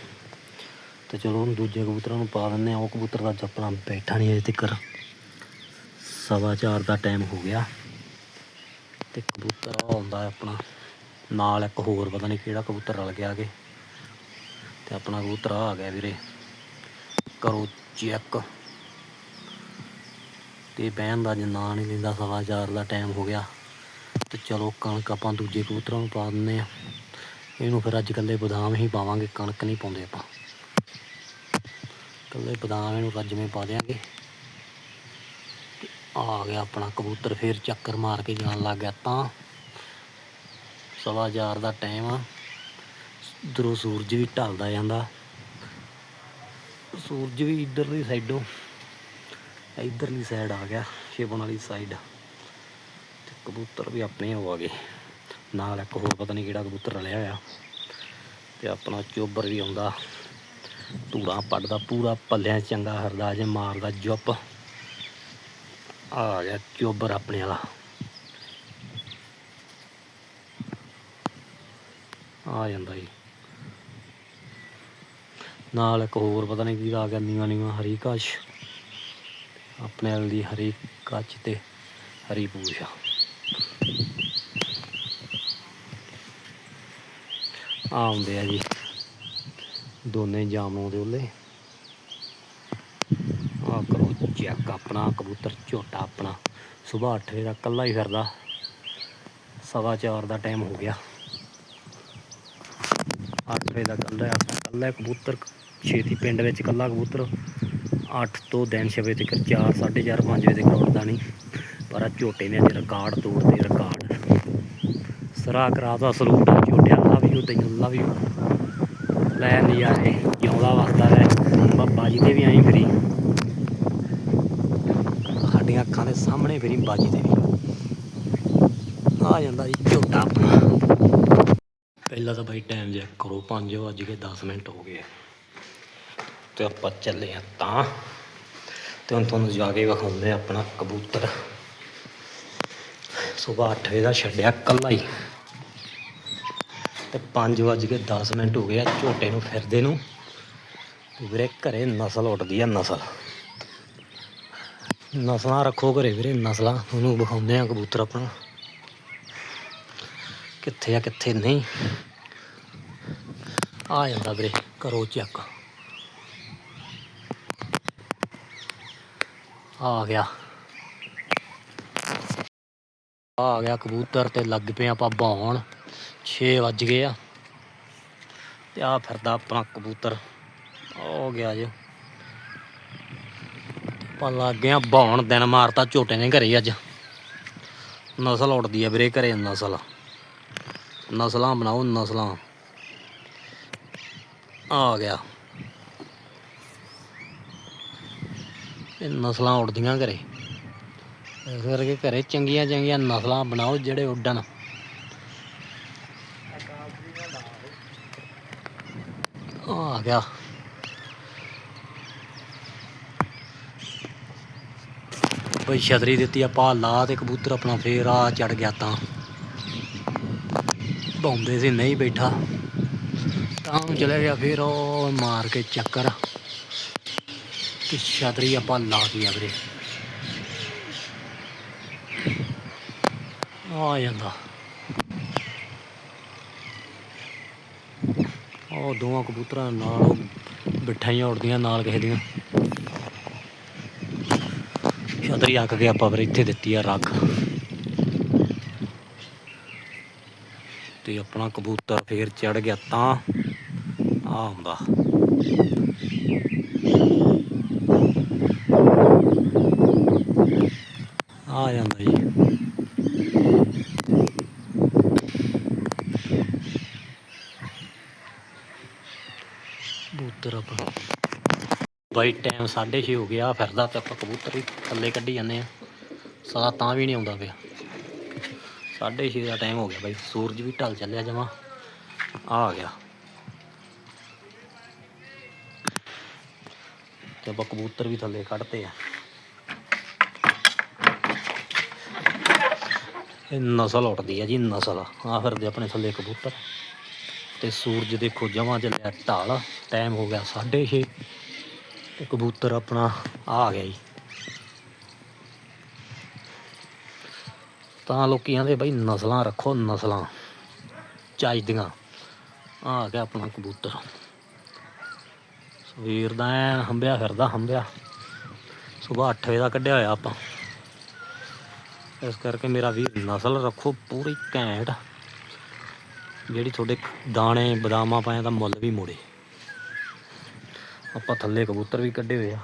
ਤੇ ਚਲੋ ਹੁਣ ਦੂਜੇ ਕਬੂਤਰਾਂ ਨੂੰ ਪਾ ਦਿੰਦੇ ਆ ਉਹ ਕਬੂਤਰ ਦਾ ਅੱਜ ਆਪਣਾ ਬੈਠਾ ਨਹੀਂ ਅਜੇ ਤੱਕ ਸਵਾ ਚਾਰ ਦਾ ਟਾਈਮ ਹੋ ਗਿਆ ਤੇ ਕਬੂਤਰ ਆਉਂਦਾ ਆਪਣਾ, ਨਾਲ ਇੱਕ ਹੋਰ ਪਤਾ ਨਹੀਂ ਕਿਹੜਾ ਕਬੂਤਰ ਰਲ ਗਿਆ ਕੇ ਤੇ ਆਪਣਾ ਕਬੂਤਰ ਆ ਗਿਆ ਵੀਰੇ ਕਰੋ ਚੈੱਕ। ਤੇ ਬਹਿਣ ਦਾ ਜੇ ਨਾਂ ਨਹੀਂ ਲੈਂਦਾ ਸਵਾ ਚਾਰ ਦਾ ਟਾਈਮ ਹੋ ਗਿਆ। ਤੇ ਚਲੋ ਕਣਕ ਆਪਾਂ ਦੂਜੇ ਕਬੂਤਰਾਂ ਨੂੰ ਪਾ ਦਿੰਦੇ ਆ ਇਹਨੂੰ ਫਿਰ ਅੱਜ ਕੱਲੇ ਬਦਾਮ ਹੀ ਪਾਵਾਂਗੇ, ਕਣਕ ਨਹੀਂ ਪਾਉਂਦੇ ਆਪਾਂ। ਕੱਲੇ ਬਦਾਮ ਇਹਨੂੰ ਰੱਜਵੇਂ ਪਾ ਦਿਆਂਗੇ। ਆ ਗਿਆ ਆਪਣਾ ਕਬੂਤਰ ਫੇਰ ਚੱਕਰ ਮਾਰ ਕੇ ਜਾਣ ਲੱਗ ਗਿਆ ਤਾਂ। ਸਵਾ ਚਾਰ ਦਾ ਟਾਈਮ ਆ। ਉਧਰੋਂ ਸੂਰਜ ਵੀ ਢਲਦਾ ਜਾਂਦਾ। ਸੂਰਜ ਵੀ ਇਧਰਲੀ ਸਾਈਡੋਂ, ਇਧਰਲੀ ਸਾਈਡ ਆ ਗਿਆ ਸ਼ਿਵਨ ਵਾਲੀ ਸਾਈਡ। ਤੇ ਕਬੂਤਰ ਵੀ ਆਪਣੇ ਹੋ ਆ ਗਏ। ਨਾਲ ਇੱਕ ਹੋਰ ਪਤਾ ਨਹੀਂ ਕਿਹੜਾ ਕਬੂਤਰ ਰਲਿਆ ਹੋਇਆ। ਤੇ ਆਪਣਾ ਚੋਬਰ ਵੀ ਆਉਂਦਾ। ਧੂੜਾ ਪੱਟਦਾ, ਪੂਰਾ ਪੱਲਿਆਂ ਚੰਗਾ ਹਰਦਾ, ਜੇ ਮਾਰਦਾ ਜੁੱਪ। ਆ ਗਿਆ ਚੋਬਰ ਆਪਣੇ ਵਾਲਾ। ਆ ਜਾਂਦਾ ਜੀ। ਨਾਲ ਇੱਕ ਹੋਰ ਪਤਾ ਨਹੀਂ ਕੀ ਆ ਗਿਆ, ਨੀਵਾ ਨੀਵਾ ਹਰੀ ਕਾਸ਼ ਆਪਣੇ ਵਾਲ ਦੀ ਹਰੀ ਕੱਚ ਤੇ ਹਰੀ ਪੂਸ਼ਾ ਆਉਂਦੇ ਆ ਜੀ। ਦੋਨੇ ਜਾਮਨੋਂ ਦੇ ਉਹਲੇ ਆ ਕਰੋ ਚੈੱਕ ਆਪਣਾ, ਕਬੂਤਰ ਝੋਟਾ ਆਪਣਾ। ਸਵੇਰ 8 ਵਜੇ ਦਾ ਕੱਲਾ ਹੀ ਫਿਰਦਾ। ਸਵਾ ਚਾਰ ਦਾ ਟਾਈਮ ਹੋ ਗਿਆ। 8 ਵਜੇ ਦਾ ਕੱਲਾ ਆਪਣਾ ਕੱਲਾ ਕਬੂਤਰ। ਛੇਤੀ ਪਿੰਡ ਵਿੱਚ ਕੱਲਾ ਕਬੂਤਰ। 8 ਤੋਂ ਦਿਨ ਛੇ ਵਜੇ ਤੱਕ 4 4:30 5 ਵਜੇ ਤੱਕ ਉੱਡਦਾ ਨਹੀਂ। ਪਰ ਆ ਝੋਟੇ ਨੇ ਅੱਜ ਰਿਕਾਰਡ ਤੋੜਦੇ ਰਿਕਾਰਡ ਸਰਾ ਕਰਾਦਾ ਸਲੂਟ ਆ ਝੋਟਿਆਂ ਲਵ ਯੂ ਤੈਨੂੰ ਲਵ ਯੂ ਲੈ ਨਜ਼ਾਰੇ ਜਿਉਂਦਾ ਵਸਦਾ ਰਹਿ। ਬੱਬਾ ਤੇ ਵੀ ਆਈ ਫਰੀ। ਸਾਡੀਆਂ ਅੱਖਾਂ ਦੇ ਸਾਹਮਣੇ ਫਰੀ ਬਾਜੀ ਤੇ ਵੀ। ਆ ਜਾਂਦਾ ਜੀ ਝੋਟਾ ਆਪਣਾ। ਪਹਿਲਾਂ ਤਾਂ ਬਾਈ ਟਾਈਮ ਚੈੱਕ ਕਰੋ 5 ਵੱਜ ਕੇ 10 ਮਿੰਟ ਹੋ ਗਏ। ਤੇ ਆਪਾਂ ਚੱਲੇ ਆ ਤਾਂ। ਤੇ ਹੁਣ ਤੁਹਾਨੂੰ ਜਾ ਕੇ ਵਿਖਾਉਂਦੇ ਆ ਆਪਣਾ ਕਬੂਤਰ। ਸਵੇਰ 8 ਵਜੇ ਦਾ ਛੱਡਿਆ ਕੱਲਾ ਹੀ ਤੇ 5 ਵੱਜ ਕੇ 10 ਮਿੰਟ ਹੋ ਗਏ ਆ ਝੋਟੇ ਨੂੰ ਫਿਰਦੇ ਨੂੰ। ਤੇ ਵੀਰੇ ਘਰੇ ਨਸਲ ਉੱਡਦੀ ਆ ਨਸਲ। ਨਸਲਾਂ ਰੱਖੋ ਘਰੇ ਵੀਰੇ, ਨਸਲਾਂ। ਤੁਹਾਨੂੰ ਵਿਖਾਉਂਦੇ ਆ ਕਬੂਤਰ ਆਪਣਾ। ਕਿੱਥੇ ਆ, ਕਿੱਥੇ ਨਹੀਂ। ਆ ਜਾਂਦਾ ਵੀਰੇ, ਕਰੋ ਚੈੱਕ। ਆ ਗਿਆ। ਆ ਗਿਆ ਕਬੂਤਰ ਤੇ ਲੱਗ ਪਏ ਆਪਾਂ ਬਾਉਣ 6 ਵੱਜ ਗਏ ਆ। ਤੇ ਆ ਫਿਰਦਾ ਆਪਣਾ ਕਬੂਤਰ। ਹੋ ਗਿਆ ਜੀ। ਆਪਾਂ ਲੱਗ ਗਏ ਆ ਬਾਉਣ। ਦਿਨ ਮਾਰਤਾ ਝੋਟੇ ਨੇ ਘਰੇ ਅੱਜ। ਨਸਲ ਉੱਡਦੀ ਆ ਵੀਰੇ ਘਰੇ ਨਸਲ। ਨਸਲਾਂ ਬਣਾਓ ਨਸਲਾਂ। ਆ ਗਿਆ। ਇਹ ਨਸਲਾਂ ਉੱਡਦੀਆਂ ਘਰੇ। ਇਸ ਕਰਕੇ ਘਰੇ ਚੰਗੀਆਂ ਚੰਗੀਆਂ ਨਸਲਾਂ ਬਣਾਓ ਜਿਹੜੇ ਉੱਡਣ ਆ ਗਿਆ ਬਈ ਛਤਰੀ ਦਿੱਤੀ ਆਪਾਂ ਲਾ ਤੇ ਕਬੂਤਰ ਆਪਣਾ ਫੇਰ ਆ ਚੜ ਗਿਆ ਤਾਂ। ਬੌਂਦੇ ਸੀ ਨਹੀਂ ਬੈਠਾ। ਤਾਂ ਉਹ ਚਲੇ ਗਿਆ ਫਿਰ ਉਹ ਮਾਰ ਕੇ ਚੱਕਰ। ਤੇ ਛਤਰੀ ਆਪਾਂ ਲਾ ਦਿੱਤੀ ਵੀਰੇ। ਆ ਜਾਂਦਾ। ਉਹ ਦੋਵਾਂ ਕਬੂਤਰਾਂ ਨਾਲ ਉਹ ਬਿਠਾਈਆਂ ਉੜਦੀਆਂ ਨਾਲ ਕਿਸੇ ਦੀਆਂ। ਛਤਰੀ ਅੱਕ ਕੇ ਆਪਾਂ ਫਿਰ ਇੱਥੇ ਦਿੱਤੀ ਆ ਰੱਖ। ਤੇ ਆਪਣਾ ਕਬੂਤਰ ਫੇਰ ਚੜ ਗਿਆ ਤਾਂ ਆ ਹੁੰਦਾ। ਆ ਜਾਂਦਾ ਜੀ ਕਬੂਤਰ ਆਪਣਾ ਬਾਈ ਟਾਈਮ 6:30 ਹੋ ਗਿਆ, ਫਿਰਦਾ ਤੇ ਆਪਾਂ ਕਬੂਤਰ ਹੀ, ਥੱਲੇ ਕੱਢੀ ਜਾਂਦੇ ਆ। ਸਾਲਾ ਤਾਂ ਵੀ ਨਹੀਂ ਆਉਂਦਾ ਪਿਆ। 6:30 ਦਾ ਟਾਈਮ ਹੋ ਗਿਆ ਬਾਈ, ਸੂਰਜ ਵੀ ਢਲ ਚੱਲਿਆ ਜਮਾ। ਆ ਗਿਆ। ਤੇ ਆਪਾਂ ਕਬੂਤਰ ਵੀ ਥੱਲੇ ਕੱਢਤੇ ਆ। ਇਹ ਨਸਲ ਉੱਠਦੀ ਆ ਜੀ, ਨਸਲ। ਆ ਫਿਰਦੇ ਆਪਣੇ ਥੱਲੇ ਕਬੂਤਰ। ਤੇ ਸੂਰਜ ਦੇਖੋ ਜਮਾ ਚੱਲਿਆ ਢਾਲ। ਟਾਈਮ ਹੋ ਗਿਆ 6:30 ਤੇ ਕਬੂਤਰ ਆਪਣਾ ਆ ਗਿਆ ਜੀ। ਤਾਂ ਲੋਕੀ ਕਹਿੰਦੇ ਬਈ ਨਸਲਾਂ ਰੱਖੋ, ਨਸਲਾਂ। ਚਾਹੀਦੀਆਂ ਆ ਗਿਆ ਆਪਣਾ ਕਬੂਤਰ। ਸਵੇਰ ਦਾ ਐਨ ਹੰਬਿਆ ਫਿਰਦਾ ਹੰਬਿਆ ਸਵੇਰ 8 ਵਜੇ ਦਾ ਕੱਢਿਆ ਹੋਇਆ ਆਪਾਂ। ਇਸ ਕਰਕੇ ਮੇਰਾ ਵੀਰ ਨਸਲ ਰੱਖੋ, ਪੂਰੀ ਘੈਂਟ। ਜਿਹੜੀ ਤੁਹਾਡੇ ਦਾਣੇ, ਬਦਾਮਾਂ ਪਾਇਆ ਤਾਂ ਮੁੱਲ ਵੀ ਮੋੜੇ। ਆਪਾਂ ਥੱਲੇ ਕਬੂਤਰ ਵੀ ਕੱਢੇ ਹੋਏ ਆ।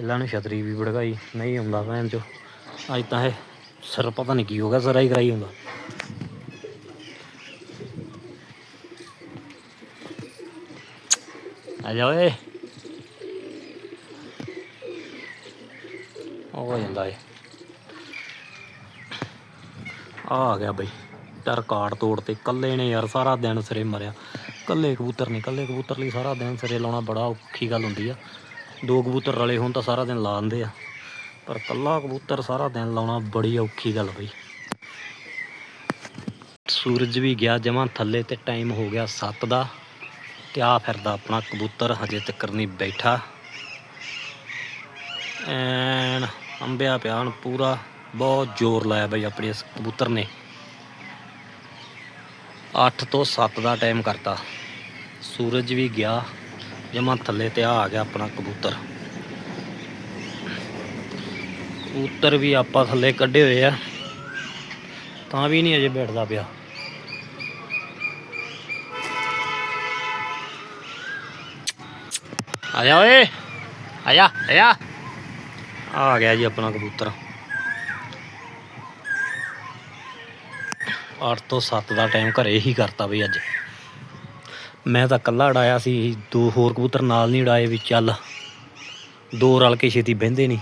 ਇਹਨਾਂ ਨੂੰ ਛਤਰੀ ਵੀ ਵੜਗਾਈ ਨਹੀਂ ਆਉਂਦਾ ਭੈਣ ਚੋ। ਅੱਜ ਤਾਂ ਇਹ ਸਿਰ ਪਤਾ ਨਹੀਂ ਕੀ ਹੋ ਗਿਆ ਜ਼ਰਾ ਹੀ ਕਰਾਈ ਹੁੰਦਾ ਆ ਜਾ ਓਏ। ਉਹ ਜਾਂਦਾ ਏ। ਆ ਆ ਗਿਆ ਬਈ। ਟਰ ਕਾਰਡ ਤੋੜ ਤੇ ਕੱਲੇ ਨੇ ਯਾਰ, ਸਾਰਾ ਦਿਨ ਸਿਰੇ ਮਰਿਆ। ਕੱਲੇ ਕਬੂਤਰ ਨਹੀਂ, ਕੱਲੇ ਕਬੂਤਰ ਲਈ ਸਾਰਾ ਦਿਨ ਸਿਰੇ ਲਾਉਣਾ ਬੜਾ ਔਖੀ ਗੱਲ ਹੁੰਦੀ ਆ। ਦੋ ਕਬੂਤਰ ਰਲੇ ਹੋਣ ਤਾਂ ਸਾਰਾ ਦਿਨ ਲਾ ਦਿੰਦੇ ਆ। ਪਰ ਕੱਲਾ ਕਬੂਤਰ ਸਾਰਾ ਦਿਨ ਲਾਉਣਾ ਬੜੀ ਔਖੀ ਗੱਲ ਬਈ। ਸੂਰਜ ਵੀ ਗਿਆ ਜਮਾਂ ਥੱਲੇ ਤੇ ਟਾਈਮ ਹੋ ਗਿਆ 7 ਦਾ ਤੇ ਆ ਫਿਰਦਾ ਆਪਣਾ ਕਬੂਤਰ, ਹਜੇ ਤੱਕ ਨਹੀਂ ਬੈਠਾ। ਐਨ ਅੰਬਿਆ ਪਿਆਨ ਪੂਰਾ, ਬਹੁਤ ਜ਼ੋਰ ਲਾਇਆ ਬਈ ਆਪਣੇ ਇਸ ਕਬੂਤਰ ਨੇ। 8 ਤੋਂ 7 ਦਾ ਟਾਈਮ ਕਰਤਾ। ਸੂਰਜ ਵੀ ਗਿਆ, ਜਮਾਂ ਥੱਲੇ ਤੇ ਆ ਗਿਆ ਆਪਣਾ ਕਬੂਤਰ। ਕਬੂਤਰ ਵੀ ਆਪਾਂ ਥੱਲੇ ਕੱਢੇ ਹੋਏ ਆ, ਤਾਂ ਵੀ ਨਹੀਂ ਅਜੇ ਬੈਠਦਾ ਪਿਆ। ਆ ਓਏ ਆ ਜਾ ਆ ਗਿਆ ਜੀ ਆਪਣਾ ਕਬੂਤਰ। 8 ਤੋਂ 7 ਦਾ ਟਾਈਮ ਘਰੇ ਹੀ ਕਰਤਾ ਬਈ ਅੱਜ। ਮੈਂ ਤਾਂ ਇਕੱਲਾ ਉਡਾਇਆ ਸੀ, ਦੋ ਹੋਰ ਕਬੂਤਰ ਨਾਲ ਨਹੀਂ ਉਡਾਏ ਵੀ ਚੱਲ। ਦੋ ਰਲ ਕੇ ਛੇਤੀ ਬਹਿੰਦੇ ਨਹੀਂ।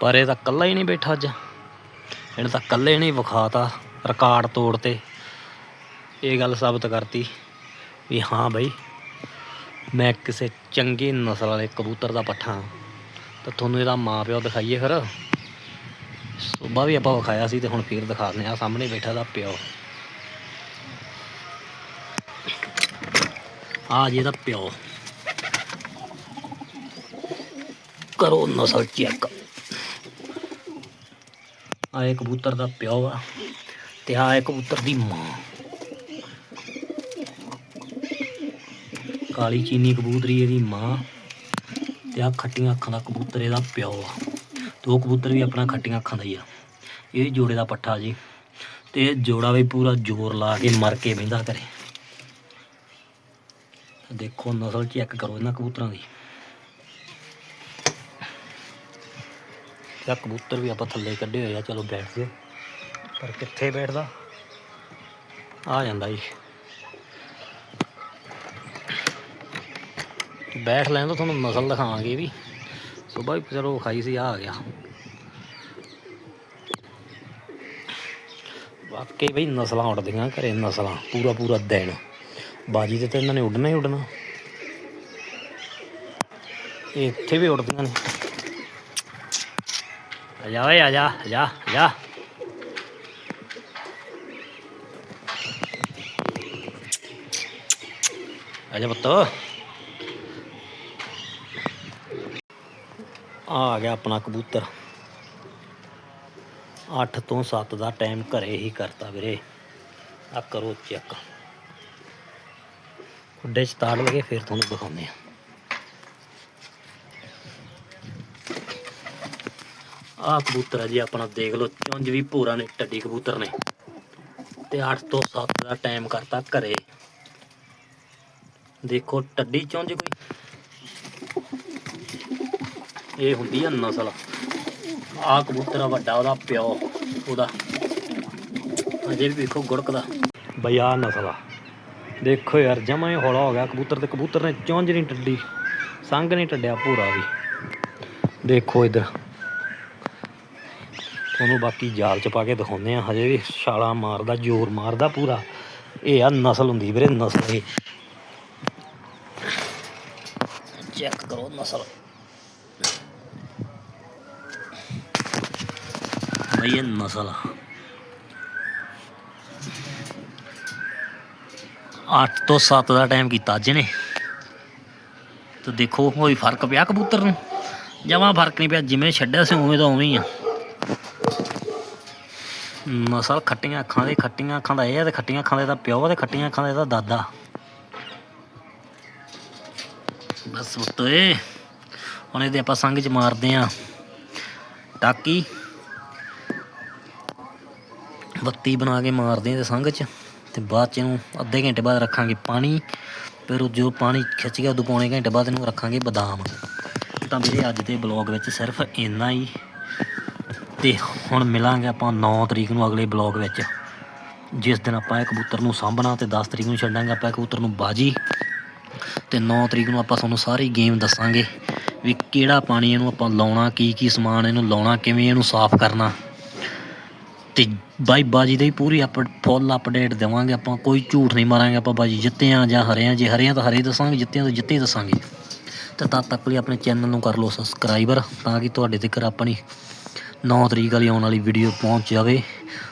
ਪਰ ਇਹ ਤਾਂ ਇਕੱਲਾ ਹੀ ਨਹੀਂ ਬੈਠਾ ਅੱਜ। ਇਹਨੇ ਤਾਂ ਇਕੱਲੇ ਨਹੀਂ ਵਿਖਾਤਾ ਰਿਕਾਰਡ ਤੋੜ ਤੇ। ਇਹ ਗੱਲ ਸਾਬਤ ਕਰਤੀ ਵੀ ਹਾਂ ਬਈ, ਮੈਂ ਕਿਸੇ ਚੰਗੀ ਨਸਲ ਵਾਲੇ ਕਬੂਤਰ ਦਾ ਪੱਠਾ ਤਾਂ ਤੁਹਾਨੂੰ ਇਹਦਾ ਮਾਂ ਪਿਓ ਦਿਖਾਈਏ ਫਿਰ। ਸੁਬਾ ਵੀ ਆਪਾਂ ਵਿਖਾਇਆ ਸੀ ਤੇ ਹੁਣ ਫੇਰ ਦਿਖਾ ਦਿੰਦੇ ਆ ਸਾਹਮਣੇ ਬੈਠਾ ਦਾ ਪਿਓ। ਆ ਜੀ ਇਹਦਾ ਪਿਓ। ਕਰੋ ਨਸਲ ਚੈੱਕ। ਆ ਇਹ ਕਬੂਤਰ ਦਾ ਪਿਓ ਆ ਤੇ ਆ ਹੈ ਕਬੂਤਰ ਦੀ ਮਾਂ। ਕਾਲੀ ਚੀਨੀ ਕਬੂਤਰੀ ਇਹਦੀ ਮਾਂ ਤੇ ਆ ਖੱਟੀਆਂ ਅੱਖਾਂ ਦਾ ਕਬੂਤਰ ਇਹਦਾ ਪਿਓ ਆ। ਤੇ ਉਹ ਕਬੂਤਰ ਵੀ ਆਪਣਾ ਖੱਟੀਆਂ ਅੱਖਾਂ ਦਾ ਹੀ ਆ। ਇਹ ਜੋੜੇ ਦਾ ਪੱਠਾ ਜੀ। ਤੇ ਇਹ ਜੋੜਾ ਵੀ ਪੂਰਾ ਜ਼ੋਰ ਲਾ ਕੇ ਮਰ ਕੇ ਬਹਿੰਦਾ ਕਰੇ ਦੇਖੋ ਨਸਲ ਚੈੱਕ ਕਰੋ ਇਹਨਾਂ ਕਬੂਤਰਾਂ ਦੀ। ਤੇ ਕਬੂਤਰ ਵੀ ਆਪਾਂ ਥੱਲੇ ਕੱਢੇ ਹੋਏ ਆ, ਚਲੋ ਬੈਠ ਜਿਓ ਪਰ ਕਿੱਥੇ ਬੈਠਦਾ? ਆ ਜਾਂਦਾ ਜੀ। ਬੈਠ ਲੈਣ ਤਾਂ ਤੁਹਾਨੂੰ ਨਸਲ ਦਿਖਾਵਾਂਗੇ ਵੀ। ਸੁਬਾਹ ਚਲੋ ਖਾਈ ਸੀ, ਆ ਆ ਗਿਆ। ਵਾਕਈ ਬਈ ਨਸਲਾਂ ਉੱਡਦੀਆਂ ਘਰੇ, ਨਸਲਾਂ ਪੂਰਾ ਪੂਰਾ ਦਿਨ। ਬਾਜੀ ਤੇ ਤਾਂ ਇਹਨਾਂ ਨੇ ਉੱਡਣਾ ਹੀ ਉੱਡਣਾ। ਇਹ ਇੱਥੇ ਵੀ ਉੱਡਦੀਆਂ ਨੇ। ਆ ਜਾ ਓਏ, ਆ ਜਾ ਆ ਜਾ ਆ ਜਾ। ਆ ਜਾ ਪੁੱਤ। ਆ ਗਿਆ ਆਪਣਾ ਕਬੂਤਰ। 8 ਤੋਂ 7 ਦਾ ਟਾਈਮ ਘਰੇ ਹੀ ਕਰਤਾ ਵੀਰੇ। ਆ ਕਰੋ ਚੈੱਕ ਖੁੱਡੇ ਚ ਤਾੜ ਫਿਰ ਤੁਹਾਨੂੰ ਦਿਖਾਉਂਦੇ ਆ ਆ ਕਬੂਤਰ ਹੈ ਜੀ, ਆਪਣਾ ਦੇਖ ਲਓ, ਚੁੰਝ ਵੀ ਪੂਰਾ ਨੇ ਟੱਡੀ ਕਬੂਤਰ ਨੇ। ਤੇ 8 ਤੋਂ 7 ਦਾ ਟਾਈਮ ਕਰਤਾ ਘਰੇ। ਦੇਖੋ ਟੱਡੀ ਚੁੰਝ ਕੋਈ। ਇਹ ਹੁੰਦੀ ਆ ਨਸਲ। ਆ ਕਬੂਤਰ ਆ ਵੱਡਾ, ਉਹਦਾ ਪਿਓ, ਉਹਦਾ। ਅਜੇ ਵੀ ਵੇਖੋ ਗੁੜਕਦਾ ਬਈ ਆ ਨਸਲ ਆ। ਦੇਖੋ ਯਾਰ, ਜਮਾ ਹੀ ਹੌਲਾ ਹੋ ਗਿਆ। ਕਬੂਤਰ ਤੇ ਕਬੂਤਰ ਨੇ ਚੁੰਝ ਨਹੀਂ ਟੱਡੀ, ਸੰਗ ਨਹੀਂ ਟੱਡਿਆ ਪੂਰਾ ਵੀ। ਦੇਖੋ ਇਧਰ। ਤੁਹਾਨੂੰ ਬਾਕੀ ਜਾਲ ਚ ਪਾ ਕੇ ਦਿਖਾਉਂਦੇ ਆ ਹਜੇ ਵੀ ਛਾਲਾ ਮਾਰਦਾ, ਜ਼ੋਰ ਮਾਰਦਾ ਪੂਰਾ। ਇਹ ਆ ਨਸਲ ਹੁੰਦੀ ਵੀਰੇ, ਨਸਲ ਇਹ। ਚੈੱਕ ਕਰੋ ਨਸਲ। ਬਈ ਇਹ ਨਸਲ ਆ। 8 ਤੋਂ 7 ਦਾ ਟਾਈਮ ਕੀਤਾ ਅੱਜ ਨੇ ਤੇ ਦੇਖੋ ਕੋਈ ਫ਼ਰਕ ਪਿਆ ਕਬੂਤਰ ਨੂੰ। ਜਮਾ ਫ਼ਰਕ ਨਹੀਂ ਪਿਆ, ਜਿਵੇਂ ਛੱਡਿਆ ਸੀ, ਉਵੇਂ ਦਾ ਉਵੇਂ ਹੀ ਆ। ਨਸਲ ਖੱਟੀਆਂ ਅੱਖਾਂ ਦੇ, ਖੱਟੀਆਂ ਅੱਖਾਂ ਦਾ ਇਹ ਆ ਤੇ ਖੱਟੀਆਂ ਅੱਖਾਂ ਦਾ ਇਹਦਾ ਪਿਓ ਤੇ ਖੱਟੀਆਂ ਅੱਖਾਂ ਦਾ ਇਹਦਾ ਦਾਦਾ। ਬਸ ਉੱਤੇ ਹੁਣ ਇਹਦੇ ਆਪਾਂ ਸੰਗ ਚ ਮਾਰਦੇ ਆ। ਟਾਕੀ। ਬੱਤੀ ਬਣਾ ਕੇ ਮਾਰਦੇ ਆ ਤੇ ਸੰਗ ਚ। ਤੇ ਬਾਅਦ ਚ ਇਹਨੂੰ ਅੱਧੇ ਘੰਟੇ ਬਾਅਦ ਰੱਖਾਂਗੇ ਪਾਣੀ। ਫਿਰ ਉਹ ਜੋ ਪਾਣੀ ਖਿੱਚ ਗਿਆ, ਉਦੋਂ ਪੌਣੇ ਘੰਟੇ ਬਾਅਦ ਇਹਨੂੰ ਰੱਖਾਂਗੇ ਬਦਾਮ। ਤਾਂ ਵੀਰੇ ਅੱਜ ਦੇ ਬਲੌਗ ਵਿੱਚ ਸਿਰਫ ਇੰਨਾ ਹੀ। ਤੇ ਹੁਣ ਮਿਲਾਂਗੇ ਆਪਾਂ 9 ਤਰੀਕ ਨੂੰ ਅਗਲੇ ਬਲੌਗ ਵਿੱਚ। ਜਿਸ ਦਿਨ ਆਪਾਂ ਇਹ ਕਬੂਤਰ ਨੂੰ ਸਾਂਭਣਾ ਤੇ 10 ਤਰੀਕ ਨੂੰ ਛੱਡਾਂਗੇ ਆਪਾਂ ਕਬੂਤਰ ਨੂੰ ਬਾਜੀ। ਤੇ 9 ਤਰੀਕ ਨੂੰ ਆਪਾਂ ਤੁਹਾਨੂੰ ਸਾਰੀ ਗੇਮ ਦੱਸਾਂਗੇ ਵੀ ਕਿਹੜਾ ਪਾਣੀ ਇਹਨੂੰ ਆਪਾਂ ਲਾਉਣਾ ਕੀ ਕੀ ਸਮਾਨ ਇਹਨੂੰ ਲਾਉਣਾ, ਕਿਵੇਂ ਇਹਨੂੰ ਸਾਫ਼ ਕਰਨਾ। ਤੇ ਬਾਈ ਬਾਜੀ ਦੀ ਪੂਰੀ ਅਪ ਫੁੱਲ ਅਪਡੇਟ ਦੇਵਾਂਗੇ ਆਪਾਂ, ਕੋਈ ਝੂਠ ਨਹੀਂ ਮਾਰਾਂਗੇ ਆਪਾਂ ਬਾਜੀ ਜਿੱਤੇ ਆ ਜਾਂ ਹਰੇ ਆ ਜੇ ਹਰੇ ਆ ਤਾਂ ਹਰੇ ਦੱਸਾਂਗੇ ਜਿੱਤੇ ਆ ਤਾਂ ਜਿੱਤੇ ਦੱਸਾਂਗੇ। ਤਾਂ ਤਦ ਤੱਕ ਲਈ ਆਪਣੇ ਚੈਨਲ ਨੂੰ ਕਰ ਲਓ ਸਬਸਕ੍ਰਾਈਬਰ ਤਾਂ ਕਿ ਤੁਹਾਡੇ ਤੱਕ ਆਪਣੀ 9 ਤਰੀਕ ਵਾਲੀ ਆਉਣ ਵਾਲੀ ਵੀਡੀਓ ਪਹੁੰਚ ਜਾਵੇ।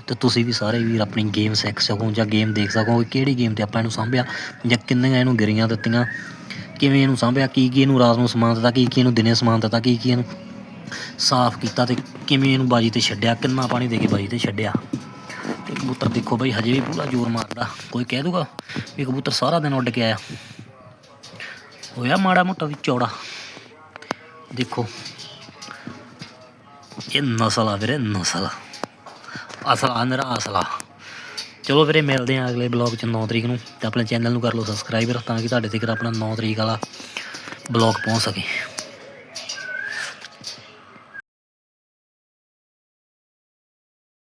ਤੇ ਤੁਸੀਂ ਵੀ ਸਾਰੇ ਵੀਰ ਆਪਣੀ ਗੇਮ ਸਿੱਖ ਸਕੋ ਜਾਂ ਗੇਮ ਦੇਖ ਸਕੋ ਕਿ ਕਿਹੜੀ ਗੇਮ ਤੇ ਆਪਾਂ ਇਹਨੂੰ ਸਾਂਭਿਆ ਜਾਂ ਕਿੰਨੀਆਂ ਇਹਨੂੰ ਗਿਰੀਆਂ ਦਿੱਤੀਆਂ, ਕਿਵੇਂ ਇਹਨੂੰ ਸਾਂਭਿਆ, ਕੀ ਕੀ ਇਹਨੂੰ ਰਾਤ ਨੂੰ ਸਮਾਨ ਦਿੱਤਾ, ਕੀ ਕੀ ਇਹਨੂੰ ਦਿਨੇ ਸਮਾਨ ਦਿੱਤਾ, ਕੀ ਕੀ ਇਹਨੂੰ ਸਾਫ਼ ਕੀਤਾ ਤੇ ਕਿਵੇਂ ਇਹਨੂੰ ਬਾਜੀ ਤੇ ਛੱਡਿਆ? ਕਿੰਨਾ ਪਾਣੀ ਦੇ ਕੇ ਬਾਜੀ ਤੇ ਛੱਡਿਆ? ਤੇ ਕਬੂਤਰ ਦੇਖੋ ਬਾਈ, ਹਜੇ ਵੀ ਪੂਰਾ ਜ਼ੋਰ ਮਾਰਦਾ। ਕੋਈ ਕਹਿ ਦੂਗਾ ਵੀ ਕਬੂਤਰ ਸਾਰਾ ਦਿਨ ਉੱਡ ਕੇ ਆਇਆ। ਹੋਇਆ ਮਾੜਾ ਮੋਟਾ ਵੀ ਚੌੜਾ। ਦੇਖੋ। ਇਹ ਨਸਲ ਆ ਵੀਰੇ, ਨਸਲ। ਅਸਲ ਆ ਮੇਰਾ ਅਸਲ ਆ। ਚਲੋ ਵੀਰੇ, ਮਿਲਦੇ ਆ ਅਗਲੇ ਬਲੌਗ ਚ 9 ਤਰੀਕ ਨੂੰ। ਤੇ ਆਪਣੇ ਚੈਨਲ ਨੂੰ ਕਰ ਲਓ ਸਬਸਕ੍ਰਾਈਬਰ ਤਾਂ ਕਿ ਤੁਹਾਡੇ ਤੱਕ ਆਪਣਾ 9 ਤਰੀਕ ਵਾਲਾ ਬਲੌਗ ਪਹੁੰਚ ਸਕੇ।